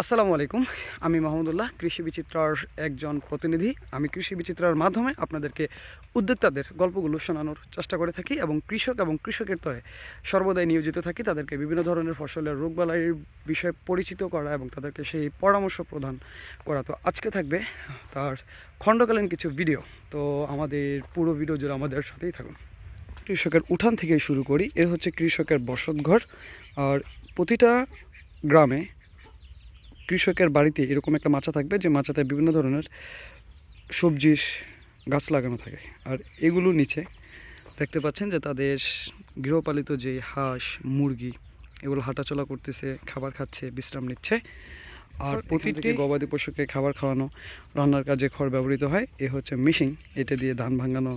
আসসালামু আলাইকুম। আমি মাহমুদুল্লাহ, কৃষি বিচিত্রার একজন প্রতিনিধি। আমি কৃষি বিচিত্রার মাধ্যমে আপনাদেরকে উদ্যোক্তাদের গল্পগুলো শোনানোর চেষ্টা করে থাকি এবং কৃষক এবং কৃষকের তরে সর্বদাই নিয়োজিত থাকি। তাদেরকে বিভিন্ন ধরনের ফসলের রোগবালাইয়ের বিষয়ে পরিচিত করা এবং তাদেরকে সেই পরামর্শ প্রদান করা। তো আজকে থাকবে তার খণ্ডকালীন কিছু ভিডিও তো আমাদের পুরো ভিডিও জুড়ে আমাদের সাথেই থাকুন। কৃষকের উঠান থেকে শুরু করি। এ হচ্ছে কৃষকের বসতঘর। আর প্রতিটা গ্রামে কৃষকের বাড়িতে এরকম একটা মাচা থাকবে যে মাচাতে বিভিন্ন ধরনের সবজির গাছ লাগানো থাকে। আর এগুলো নিচে দেখতে পাচ্ছেন যে তাদের গৃহপালিত যে হাঁস মুরগি এগুলো হাঁটাচলা করতেছে খাবার খাচ্ছে বিশ্রাম নিচ্ছে। আর প্রতিটি গবাদি পশুকে খাবার খাওয়ানো রান্নার কাজে খড় ব্যবহৃত হয়। এ হচ্ছে মেশিন এতে দিয়ে ধান ভাঙানো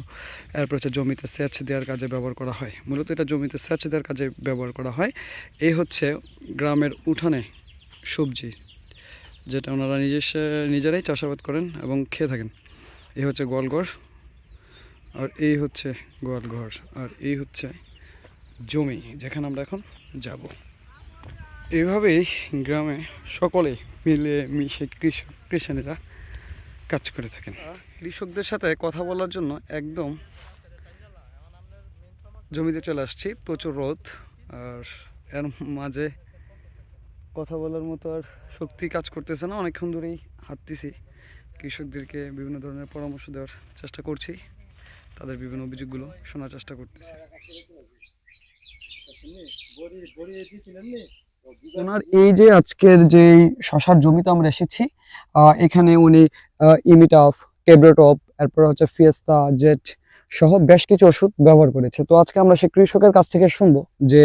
এরপর হচ্ছে জমিতে সেচ দেওয়ার কাজে ব্যবহার করা হয়। মূলত এটা জমিতে সেচ দেওয়ার কাজে ব্যবহার করা হয়। এই হচ্ছে গ্রামের উঠানে সবজি যেটা ওনারা নিজস্ব, নিজেরাই চাষাবাদ করেন এবং খেয়ে থাকেন। এই হচ্ছে গোয়ালঘর, আর এই হচ্ছে গোয়ালঘর, আর এই হচ্ছে জমি যেখানে আমরা এখন যাব। এইভাবেই গ্রামে সকলে মিলে মিশে কৃষক, কৃষানীরা কাজ করে থাকেন। কৃষকদের সাথে কথা বলার জন্য একদম জমিতে চলে আসছি, প্রচুর রোদ, আর এর মাঝে কথা বলার মতো আর শক্তি কাজ করতেছে না। অনেকক্ষণ ধরেই হাঁটতেছি। কৃষকদেরকে বিভিন্ন ধরনের পরামর্শ দেওয়ার চেষ্টা করছি। তাদের বিভিন্ন অভিযোগগুলো শোনার চেষ্টা করতেছি। ওনার এই যে আজকের যে শশার জমিতে আমরা এসেছি এখানে উনি ইমিটাফ কেব্রোটপ এরপর হচ্ছে ফিয়েস্তা, জেট সহ বেশ কিছু ওষুধ ব্যবহার করেছে। তো আজকে আমরা সে কৃষকের কাছ থেকে শুনব যে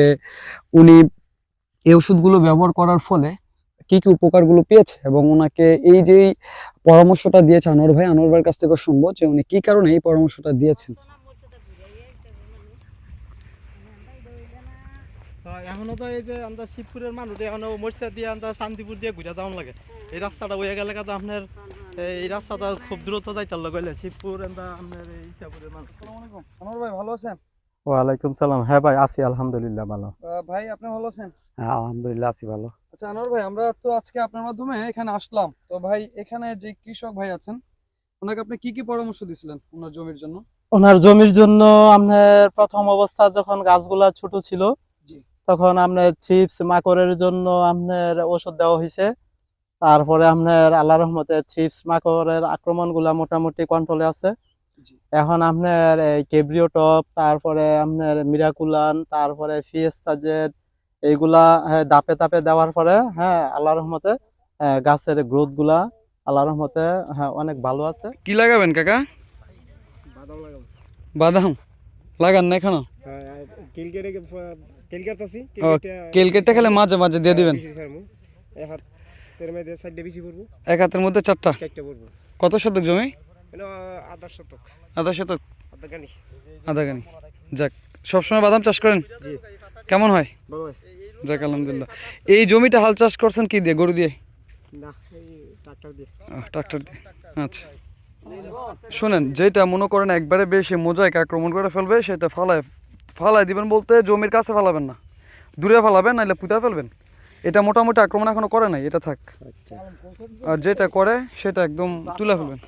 উনি এই ওষুধগুলো ব্যবহার করার ফলে কি কি উপকারগুলো পেয়েছে এবং ওনাকে এই যে পরামর্শটা দিয়েছে আনোয়ার ভাই আনোয়ার ভাইয়ের কাছ থেকে শুনব যে উনি কি কারণে এই পরামর্শটা দিয়েছেন। হ্যাঁ, এখনও তো এই যে আমরা শিবপুরের মানুষ এখনও মরসা দিয়ে আমরা শান্তিপুর দিয়ে ঘুরে যাওয়ান লাগে। এই রাস্তাটা ওই গেলে তো আপনার এই রাস্তাটা খুব দ্রুত যাইতার লাগে শিবপুর আমরা আপনার এই ইসাপুরের মানুষ। আসসালামু আনোয়ার ভাই ভালো আছেন? ওয়ালাইকুম সালাম। হ্যাঁ ভাই আছি আলহামদুলিল্লাহ ভালো। ভাই আপনি ভালো আছেন? হ্যাঁ আলহামদুলিল্লাহ আছি ভালো। আচ্ছা আনোয়ার ভাই আমরা তো আজকে আপনার মাধ্যমে এখানে আসলাম। তো ভাই এখানে যে কৃষক ভাই আছেন ওনাকে আপনি কি কি পরামর্শ দিছিলেন ওনার জমির জন্য? ওনার জমির জন্য আপনার প্রথম অবস্থা যখন গাছগুলা ছোট ছিল তখন আপনার থ্রিপস মাকড়ের জন্য আপনার ওষুধ দেওয়া হয়েছে তারপরে আপনার আল্লাহ রহমতে থ্রিপস মাকড়ের আক্রমণগুলা মোটামুটি কন্ট্রোলে আছে। এখন আপনার এই কেব্রিও টপ তারপরে আপনার মিরাকুলান তারপরে ফিয়েস্তা জেড এইগুলা হ্যাঁ, দাপে দাপে দেওয়ার পরে হ্যাঁ আল্লাহ রহমতে হ্যাঁ, গাছের গ্রোথগুলা আল্লাহ রহমতে হ্যাঁ অনেক ভালো আছে। কি লাগাবেন কাকা? বাদাম লাগান না এখনও? ও, কেলকেটটা খেলে মাঝে মাঝে দিয়ে দিবেন। এক হাতের মধ্যে চারটা কত শতক জমি? আধা শতক। আধা শতক? আধা গানি। যাক সবসময় বাদাম চাষ করেন? কেমন হয়? যাক আলহামদুলিল্লাহ। এই জমিটা হাল চাষ করছেন কি দিয়ে গরু দিয়ে? ট্রাক্টর দিয়ে। আচ্ছা। শোনেন যেটা মনে করেন একবারে বেশি মোজাইক আক্রমণ করে ফেলবে সেটা ফালায় ফালাই দিবেন বলতে জমির কাছে ফালাবেন না। দূরে ফালাবেন নাহলে পুঁতা ফেলবেন। এটা মোটামুটি আক্রমণ এখনও করে নাই এটা থাক। আচ্ছা। আর যেটা করে সেটা একদম তুলে ফেলবেন।